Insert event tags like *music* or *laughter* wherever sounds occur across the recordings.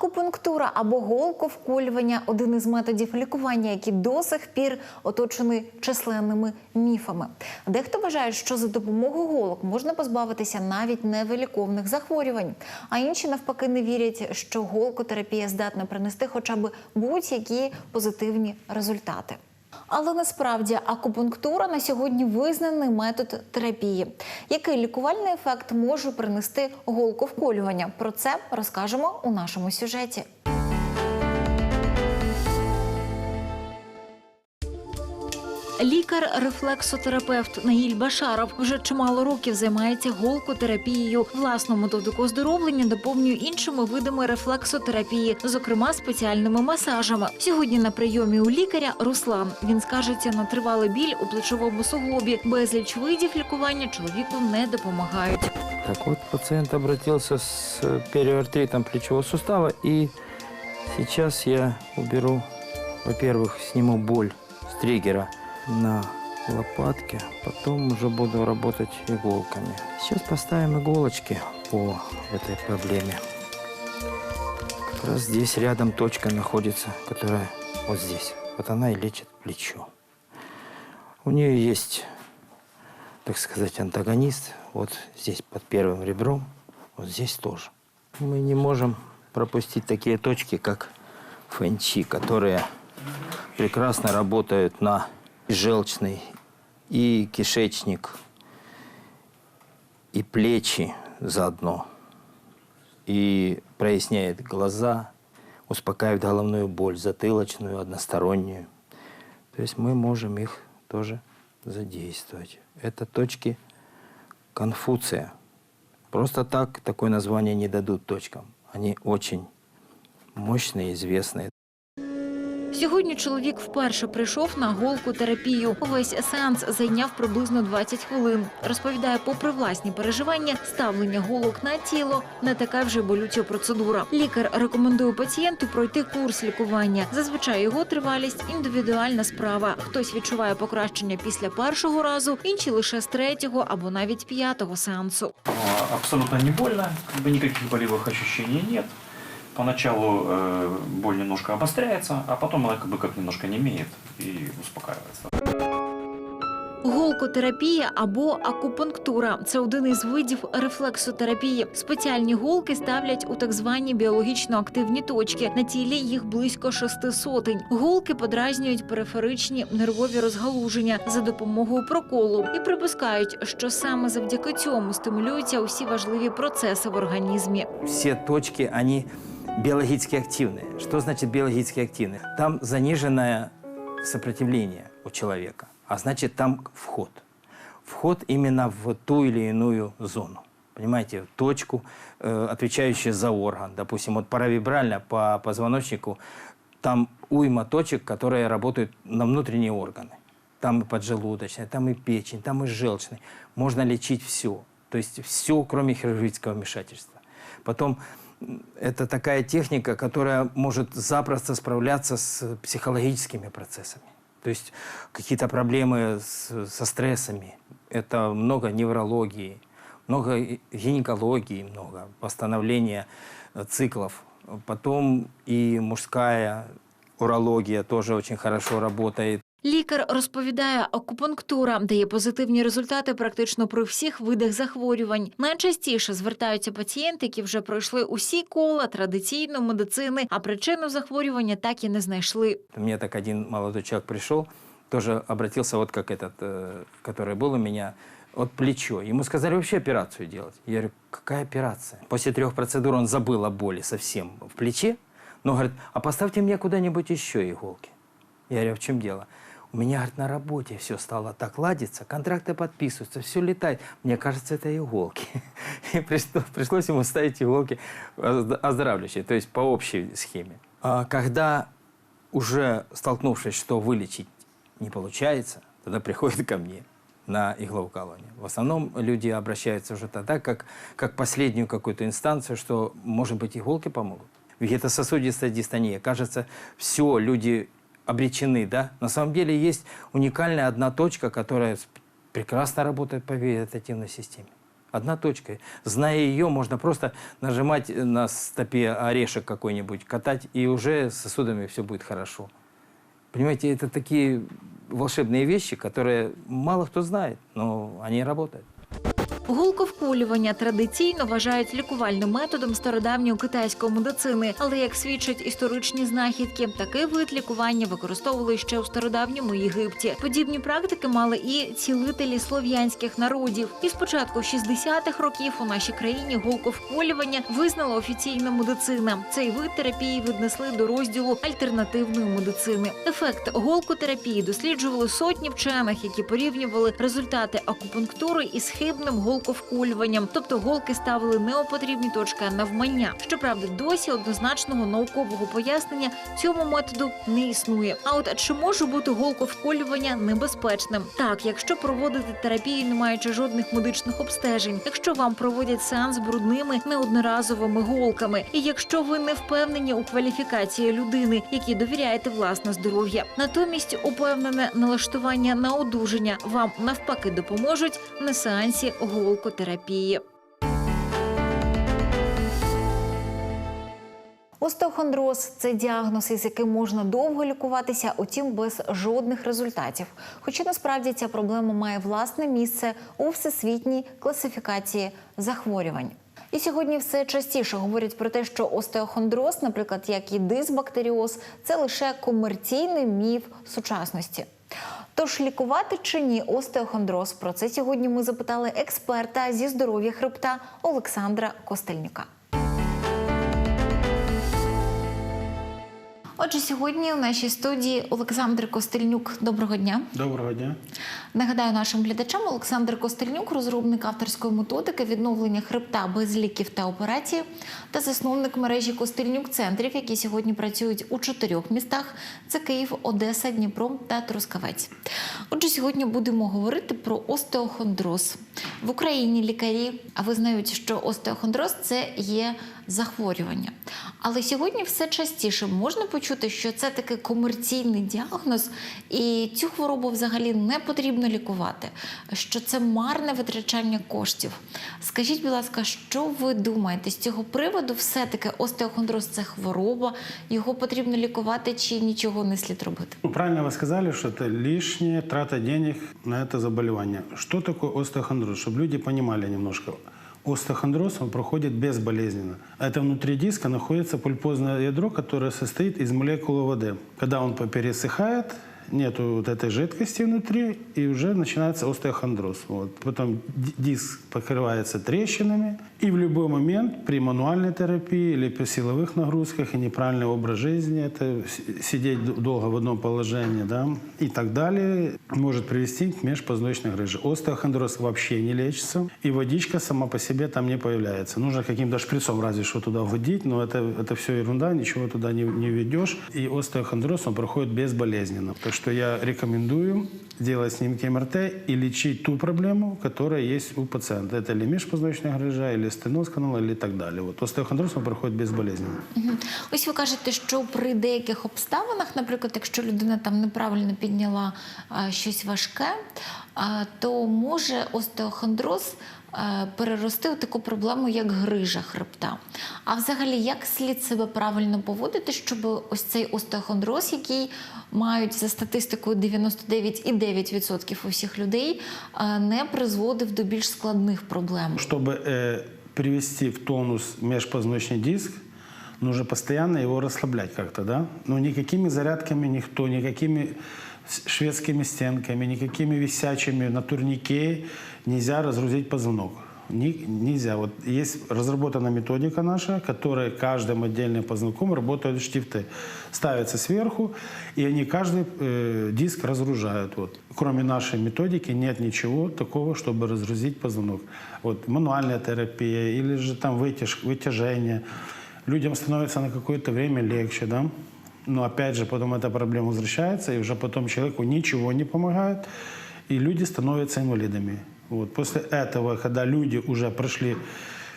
Акупунктура або голковколювання один із методів лікування, які до сих пір оточені численними міфами. Дехто вважає, що за допомогою голок можна позбавитися навіть невиліковних захворювань, а інші навпаки не вірять, що голкотерапія здатна принести хоча б будь-які позитивні результати. Але насправді акупунктура на сьогодні визнаний метод терапії. Який лікувальний ефект може принести голковколювання? Про це розкажемо у нашому сюжеті. Лікар-рефлексотерапевт Наїль Башаров вже чимало років займається голкотерапією. Власну методику оздоровлення доповнює іншими видами рефлексотерапії, зокрема спеціальними масажами. Сьогодні на прийомі у лікаря Руслан. Він скаржиться на тривалий біль у плечовому суглобі. Безліч видів лікування чоловіку не допомагають. Так вот, пациент обратился с э, периартритом плечевого сустава, и сейчас я уберу, во-первых, сниму боль с триггера на лопатке, потом уже буду работать иголками. Сейчас поставим иголочки по этой проблеме. Как раз здесь рядом точка находится, которая вот здесь. Вот она и лечит плечо. У нее есть так сказать, антагонист. Вот здесь под первым ребром, вот здесь тоже. Мы не можем пропустить такие точки, как фэнчи, которые прекрасно работают на желчный и кишечник, и плечи заодно. И проясняет глаза, успокаивает головную боль, затылочную, одностороннюю. То есть мы можем их тоже задействовать. Это точки Конфуция. Просто так такое название не дадут точкам. Они очень мощные, известные. Сьогодні чоловік вперше прийшов на голкотерапію. Увесь сеанс зайняв приблизно 20 хвилин. Розповідає, попри власні переживання, ставлення голок на тіло не така вже болюча процедура. Лікар рекомендує пацієнту пройти курс лікування. Зазвичай його тривалість індивідуальна справа. Хтось відчуває покращення після першого разу, інші лише з третього або навіть п'ятого сеансу. Абсолютно не больно, никаких болевых ощущений нет. Поначалу э, боль немножко обостряется, а потом она как бы как немножко немеет и успокаивается. Голкотерапія або акупунктура це один із видів рефлексотерапії. Спеціальні голки ставлять у так звані біологічно активні точки. На тілі їх близько шести сотень. Голки подразнюють периферичні нервові розгалуження за допомогою проколу і припускають, що саме завдяки цьому стимулюються усі важливі процеси в організмі. Все точки, они биологически активные. Что значит биологически активные? Там заниженное сопротивление у человека, а значит там вход. Вход именно в ту или иную зону. Понимаете, точку, э, отвечающую за орган. Допустим, вот паравибрально по позвоночнику, там уйма точек, которые работают на внутренние органы. Там и поджелудочная, там и печень, там и желчный. Можно лечить все. То есть все, кроме хирургического вмешательства. Потом это такая техника, которая может запросто справляться с психологическими процессами. То есть какие-то проблемы с- со стрессами. Это много неврологии, много гинекологии, много восстановления э, циклов. Потом и мужская урология тоже очень хорошо работает. Лікар розповідає, акупунктура дає позитивні результати практично при всіх видах захворювань. Найчастіше звертаються пацієнти, які вже пройшли усі кола традиційної медицини, а причину захворювання так і не знайшли. Мне так один молодой человек пришел, тоже обратился вот как этот, э, который был у меня, от плечо. Ему сказали вообще операцию делать. Я говорю, какая операция? После трех процедур он забыл о боли совсем в плече, но говорит, а поставьте мне куда-нибудь еще иголки. Я говорю, а в чем дело? У меня, говорит, на работе все стало так ладиться, контракты подписываются, все летает. Мне кажется, это иголки. *laughs* И пришло- пришлось ему ставить иголки озд- оздоравливающие, то есть по общей схеме. А когда уже столкнувшись, что вылечить не получается, тогда приходят ко мне на иглоукалывание. В основном люди обращаются уже тогда, как, как последнюю какую-то инстанцию, что, может быть, иголки помогут. Вегетососудистая дистония. Кажется, все, люди обречены, да? На самом деле есть уникальная одна точка, которая прекрасно работает по вегетативной системе. Одна точка. Зная ее, можно просто нажимать на стопе орешек какой-нибудь, катать, и уже с сосудами все будет хорошо. Понимаете, это такие волшебные вещи, которые мало кто знает, но они работают. Голковкулювання традиційно вважають лікувальним методом стародавньої китайської медицини, але як свідчать історичні знахідки, такий вид лікування використовували ще у стародавньому Єгипті. Подібні практики мали і цілителі слов'янських народів. І з початку 60-х років у нашій країні голковкулювання визнала офіційна медицина. Цей вид терапії віднесли до розділу альтернативної медицини. Ефект голкотерапії досліджували сотні вчених, які порівнювали результати акупунктури із хибним голковкулюванням, тобто голки ставили не у потрібні точки, навмання. Щоправда, досі однозначного наукового пояснення цьому методу не існує. А от чи може бути голковкулювання небезпечним? Так, якщо проводити терапію, не маючи жодних медичних обстежень, якщо вам проводять сеанс брудними неодноразовими голками, і якщо ви не впевнені у кваліфікації людини, якій довіряєте власне здоров'я, натомість упевнене налаштування на одужання вам навпаки допоможуть на сеансі голкотерапії. Остеохондроз це діагноз, із яким можна довго лікуватися, утім без жодних результатів. Хоча насправді ця проблема має власне місце у всесвітній класифікації захворювань. І сьогодні все частіше говорять про те, що остеохондроз, наприклад, як і дисбактеріоз, це лише комерційний міф сучасності. Тож лікувати чи ні остеохондроз? Про це сьогодні ми запитали експерта зі здоров'я хребта Олександра Костельнюка. Отже, сьогодні у нашій студії Олександр Костельнюк. Доброго дня. Доброго дня. Нагадаю нашим глядачам, Олександр Костельнюк, розробник авторської методики відновлення хребта без ліків та операції, та засновник мережі Костельнюк центрів, які сьогодні працюють у чотирьох містах: це Київ, Одеса, Дніпро та Трускавець. Отже, сьогодні будемо говорити про остеохондроз. В Україні лікарі визнають, що остеохондроз це є захворювання. Але сьогодні все частіше можна почути, що це такий комерційний діагноз, і цю хворобу взагалі не потрібно лікувати, що це марне витрачання коштів. Скажіть, будь ласка, що ви думаєте з цього приводу? Все-таки остеохондроз це хвороба, його потрібно лікувати чи нічого не слід робити? Ну, правильно вы сказали, что это лишняя трата денег на это заболевание. Что такое остеохондроз? Чтобы люди понимали немножко. Остеохондроз он проходит безболезненно. А Это внутри диска находится пульпозное ядро, которое состоит из молекул воды. Когда он пересыхает, нету вот этой жидкости внутри, и уже начинается остеохондроз. Вот. Потом ди- диск покрывается трещинами, и в любой момент при мануальной терапии или при силовых нагрузках и неправильный образ жизни, это с- сидеть д- долго в одном положении, да, и так далее, может привести к межпозвоночной грыже. Остеохондроз вообще не лечится, и водичка сама по себе там не появляется. Нужно каким-то шприцом разве что туда вводить, но это, это все ерунда, ничего туда не, не ведешь. И остеохондроз, он проходит безболезненно. Так что я рекомендую делать снимки МРТ и лечить ту проблему, которая есть у пациента. Это или межпозвоночная грыжа, или стеноз канала, или так далее. Вот остеохондроз, он проходит безболезненно. Мгм. Ось ви кажете, що при деяких обставинах, наприклад, якщо людина там неправильно підняла а, щось важке, а, то може остеохондроз перерости у таку проблему, як грижа хребта. А взагалі, як слід себе правильно поводити, щоб ось цей остеохондроз, який мають за статистикою 99,9% усіх людей, а, не призводив до більш складних проблем? Чтобы э, привести в тонус межпозвоночный диск, нужно постоянно его расслаблять как-то, да? Но никакими зарядками никто, никакими с- шведскими стенками, никакими висячими на турнике нельзя разгрузить позвонок. Ни- нельзя. Вот есть разработана методика наша, которая каждым отдельным позвонком работают штифты. Ставятся сверху, и они каждый э, диск разгружают. Вот. Кроме нашей методики нет ничего такого, чтобы разгрузить позвонок. Вот мануальная терапия или же там вытяж, вытяжение. Людям становится на какое-то время легче, да? Но опять же, потом эта проблема возвращается, и уже потом человеку ничего не помогает, и люди становятся инвалидами. Вот. После этого, когда люди уже прошли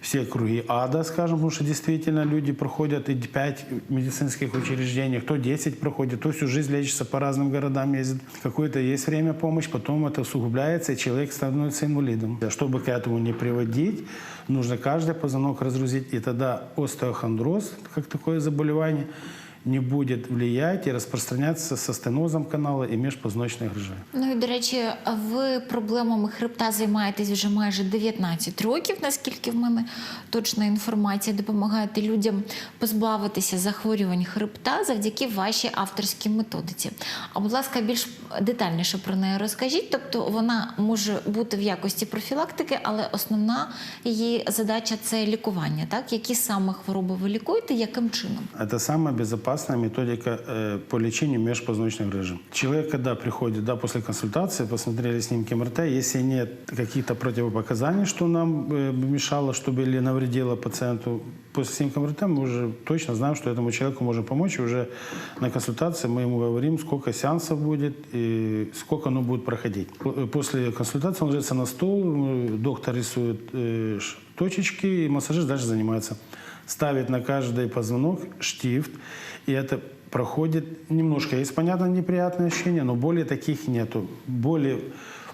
все круги ада, скажем, потому что действительно люди проходят и 5 медицинских учреждений, кто 10 проходит, кто всю жизнь лечится по разным городам ездит. Какое-то есть время помощь, потом это усугубляется, и человек становится инвалидом. Чтобы к этому не приводить, нужно каждый позвонок разгрузить, и тогда остеохондроз, как такое заболевание, не будет влиять и распространяться со стенозом канала и межпозвоночной грыжи. Ну і до речі, ви проблемами хребта займаєтесь вже майже 19 років, наскільки в мене точна інформація. Допомагаєте людям позбавитися захворювань хребта завдяки вашій авторській методиці. А будь ласка, більш детальніше про неї розкажіть. Тобто вона може бути в якості профілактики, але основна її задача це лікування. Так, які саме хвороби ви лікуєте, яким чином? Это самая безопасная методика э, по лечению межпозвоночной грыжи. Человек, когда приходит да, после консультации, посмотрели снимки МРТ, если нет каких-то противопоказаний, что нам э, мешало, чтобы или навредило пациенту, после снимка МРТ мы уже точно знаем, что этому человеку можем помочь. И уже на консультации мы ему говорим, сколько сеансов будет и сколько оно будет проходить. По- После консультации он ложится на стол, э, доктор рисует э, точечки, и массажист дальше занимается ставит на каждый позвонок штифт, и это проходит немножко. Есть, понятно, неприятные ощущения, но более таких нету. Боли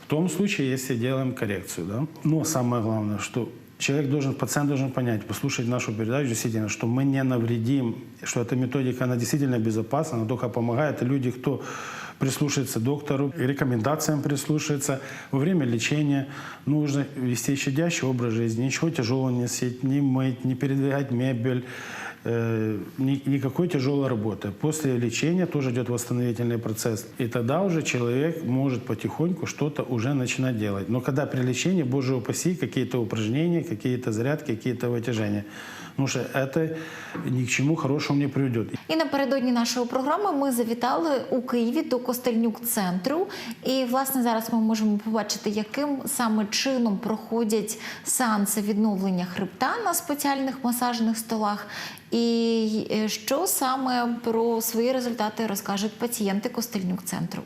в том случае, если делаем коррекцию. Да? Но самое главное, что человек должен, пациент должен понять, послушать нашу передачу действительно, что мы не навредим, что эта методика, она действительно безопасна, она только помогает. Люди, кто прислушается доктору, рекомендациям прислушается. Во время лечения нужно вести щадящий образ жизни, ничего тяжелого не носить, не мыть, не передвигать мебель, э, ни- никакой тяжелой работы. После лечения тоже идет восстановительный процесс. И тогда уже человек может потихоньку что-то уже начинать делать. Но когда при лечении, боже упаси, какие-то упражнения, какие-то зарядки, какие-то вытяжения. Потому что это ни к чему хорошему не приведет. І напередодні нашої програми ми завітали у Києві до Костельнюк центру. І власне зараз ми можемо побачити, яким саме чином проходять сеанси відновлення хребта на спеціальних масажних столах, і е, що саме про свої результати розкажуть пацієнти Костельнюк центру.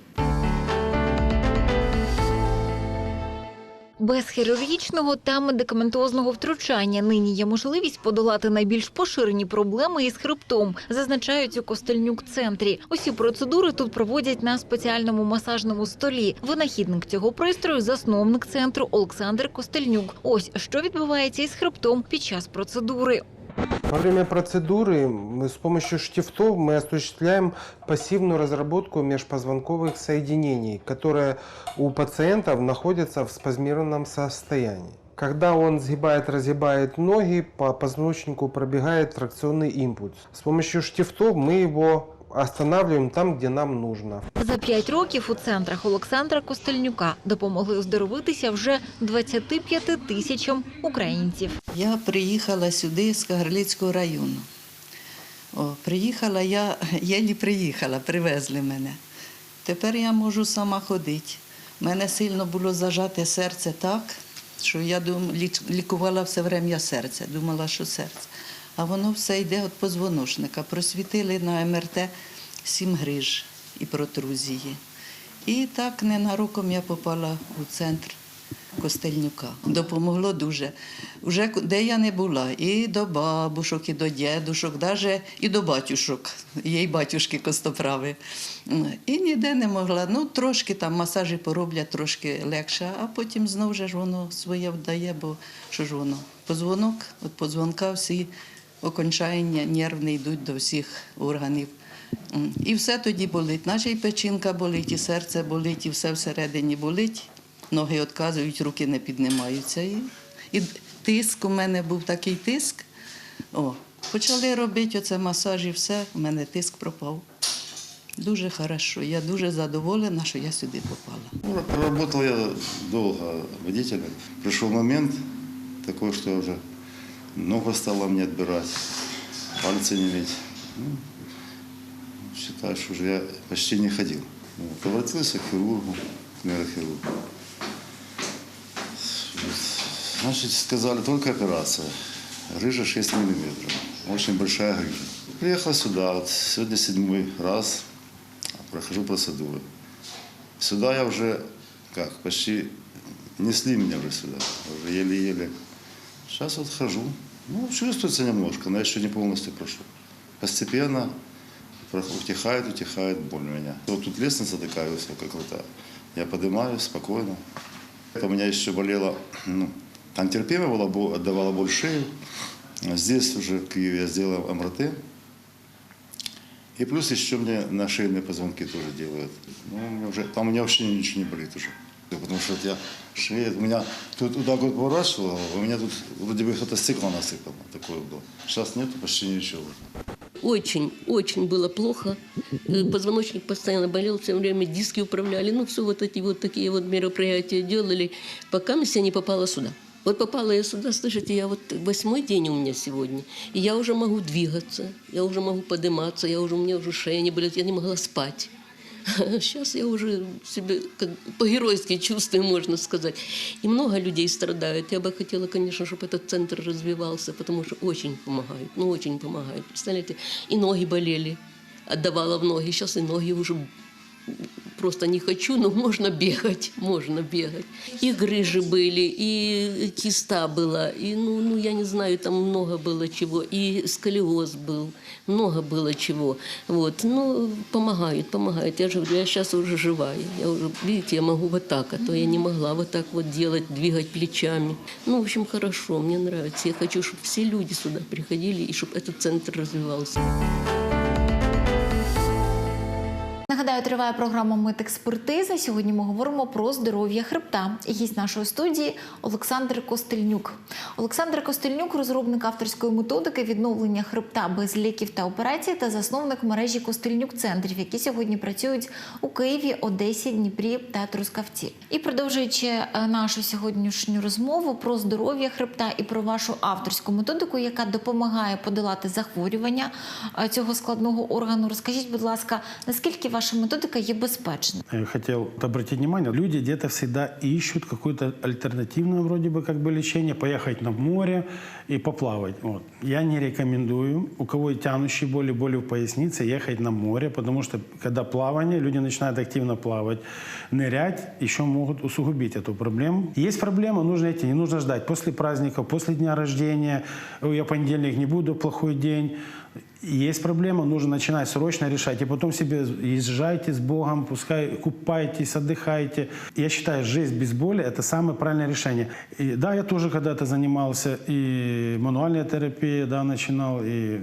Без хірургічного та медикаментозного втручання нині є можливість подолати найбільш поширені проблеми із хребтом, зазначають у Костельнюк центрі. Усі процедури тут проводять на спеціальному масажному столі. Винахідник цього пристрою засновник центру Олександр Костельнюк. Ось що відбувається із хребтом під час процедури. Во время процедуры мы с помощью штифтов мы осуществляем пассивную разработку межпозвонковых соединений, которые у пациентов находятся в спазмированном состоянии. Когда он сгибает, разгибает ноги, по позвоночнику пробегает фракционный импульс. С помощью штифтов мы его останавливаем там, где нам нужно. За п'ять років у центрах Олександра Костельнюка допомогли оздоровитися вже 25 тисячам українців. Я приїхала сюди з Кагарлицького району. О, приїхала я, єлі приїхала, привезли мене. Тепер я можу сама ходити. У мене сильно було зажате серце так, що я дум, лікувала все время серце, думала, що серце. А воно все йде від позвоночника. Просвітили на МРТ сім гриж і протрузії. І так ненароком я попала у центр Костельнюка. Допомогло дуже. Уже де я не була, і до бабушок, і до дідушок, навіть і до батюшок, й батюшки костоправи. І ніде не могла. Ну, трошки там масажі пороблять, трошки легше, а потім знову ж воно своє вдає, бо що ж воно? Позвонок, от позвонка всі окончання нервні йдуть до всіх органів. І все тоді болить. Наче і печінка болить, і серце болить, і все всередині болить. Ноги відказують, руки не піднімаються. І, і тиск у мене був такий тиск. О, почали робити оце масаж і все, у мене тиск пропав. Дуже хорошо. Я дуже задоволена, що я сюди попала. Ну, Проработал я долго водителем. Пришел момент такой, что уже ногу стало мне отбирать, пальцы не иметь. Ну, считаю, что уже я почти не ходил. Вот. Обратился к хирургу, к нейрохирургу. Значит, сказали, только операция. Грыжа 6 миллиметров. Очень большая грыжа. Приехал сюда, вот сегодня седьмой раз прохожу процедуры. Сюда я уже, как, почти несли меня уже сюда. Уже еле-еле Сейчас вот хожу. Ну, чувствуется немножко, но еще не полностью прошел. Постепенно утихает, утихает боль у меня. Вот тут лестница такая высокая, крутая. Я поднимаюсь спокойно. Это у меня еще болело, ну, там терпимо было, отдавала боль шею. Здесь уже в Киеве я сделал МРТ. И плюс еще мне на шейные позвонки тоже делают. Ну, у меня уже, там у меня вообще ничего не болит уже. Потому что я шея, у меня тут вот так вот поворачивал, у меня тут вроде бы что-то стекло насыпано. Такое было. Сейчас нету почти ничего. Очень, очень было плохо. Э, Позвоночник постоянно болел, все время диски управляли. Ну, все вот эти вот такие вот мероприятия делали, пока я не попала сюда. Вот попала я сюда, слышите, я вот восьмой день у меня сегодня, и я уже могу двигаться, я уже могу подниматься, я уже, у меня уже шея не болит, я не могла спать. *laughs* Сейчас я уже себя как по-геройски чувствую, можно сказать. И много людей страдают. Я бы хотела, конечно, чтобы этот центр развивался, потому что очень помогают, ну очень помогают. Представляете, и ноги болели, отдавала в ноги, сейчас и ноги уже просто не хочу, но можно бегать, можно бегать. И грыжи были, и киста была, и, ну, ну, я не знаю, там много было чего, и сколиоз был, много было чего. Вот, ну, помогают, помогают. Я же говорю, я сейчас уже живая, я уже, видите, я могу вот так, а то я не могла вот так вот делать, двигать плечами. Ну, в общем, хорошо, мне нравится. Я хочу, чтобы все люди сюда приходили, и чтобы этот центр развивался. Триває програма Медекспертиза. Сьогодні ми говоримо про здоров'я хребта. Гість нашої студії Олександр Костельнюк. Олександр Костельнюк, розробник авторської методики відновлення хребта без ліків та операцій та засновник мережі Костельнюк центрів, які сьогодні працюють у Києві, Одесі, Дніпрі та Трускавці. І продовжуючи е, нашу сьогоднішню розмову про здоров'я хребта і про вашу авторську методику, яка допомагає подолати захворювання е, цього складного органу, розкажіть, будь ласка, наскільки ваша методика є безпечною? Я хотел обратить внимание, люди где-то всегда ищут какое-то альтернативное вроде бы как бы лечение, поехать на море и поплавать. Вот. Я не рекомендую, у кого тянущие боли, боли в пояснице, ехать на море, потому что когда плавание, люди начинают активно плавать, нырять, еще могут усугубить эту проблему. Есть проблема, нужно идти, не нужно ждать после праздника, после дня рождения, «Ой, я понедельник не буду, плохой день. Есть проблема, нужно начинать срочно решать. И потом себе езжайте с Богом, пускай купайтесь, отдыхайте. Я считаю, жизнь без боли – это самое правильное решение. И, да, я тоже когда-то занимался и мануальной терапией, да, начинал, и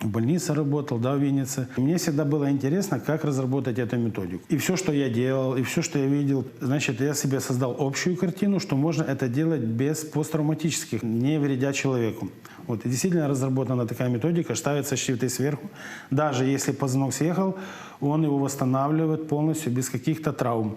в больнице работал, да, в Виннице. Мне всегда было интересно, как разработать эту методику. И все, что я делал, и все, что я видел, значит, я себе создал общую картину, что можно это делать без посттравматических, не вредя человеку. Вот, и действительно разработана такая методика, ставятся щиты сверху. Даже если позвонок съехал, он его восстанавливает полностью без каких-то травм.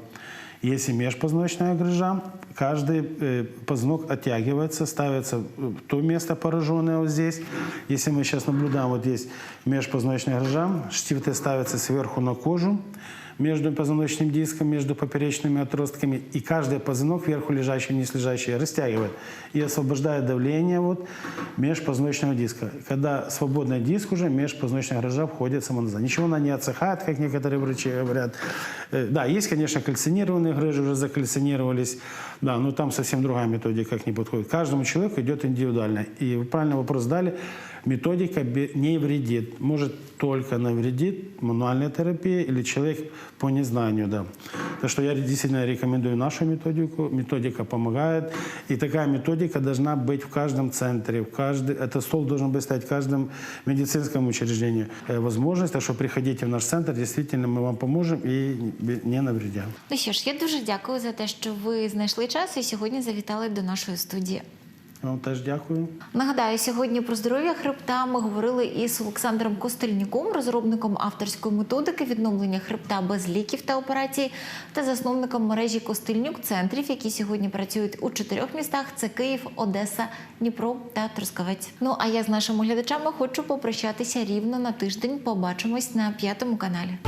Если межпозвоночная грыжа, каждый э, позвонок оттягивается, ставится в то место пораженное вот здесь. Если мы сейчас наблюдаем, вот есть межпозвоночная грыжа, штифты ставятся сверху на кожу, между позвоночным диском, между поперечными отростками, и каждый позвонок, вверху лежащий, вниз лежащий, растягивает и освобождает давление вот межпозвоночного диска. Когда свободный диск уже, межпозвоночная грыжа входит сама назад. Ничего она не отсыхает, как некоторые врачи говорят. Э, Да, есть, конечно, кальцинированные грыжи, уже закальцинировались, да, но там совсем другая методика как не подходит. Каждому человеку идет индивидуально. И вы правильно вопрос задали, методика бе- не вредит, может только навредит мануальная терапия или человек по незнанию, да. Так что я действительно рекомендую нашу методику, методика помогает, и такая методика должна быть в каждом центре, в каждый, этот стол должен быть стоять в каждом медицинском учреждении. Э, Возможность, так что приходите в наш центр, действительно мы вам поможем и не навредим. Ну що ж, я дуже дякую за те, що ви знайшли час і сьогодні завітали до нашої студії. Я Вам теж дякую. Нагадаю, сьогодні про здоров'я хребта ми говорили із Олександром Костельнюком, розробником авторської методики відновлення хребта без ліків та операцій, та засновником мережі Костельнюк центрів, які сьогодні працюють у чотирьох містах: це Київ, Одеса, Дніпро та Трускавець. Ну а я з нашими глядачами хочу попрощатися рівно на тиждень. Побачимось на п'ятому каналі.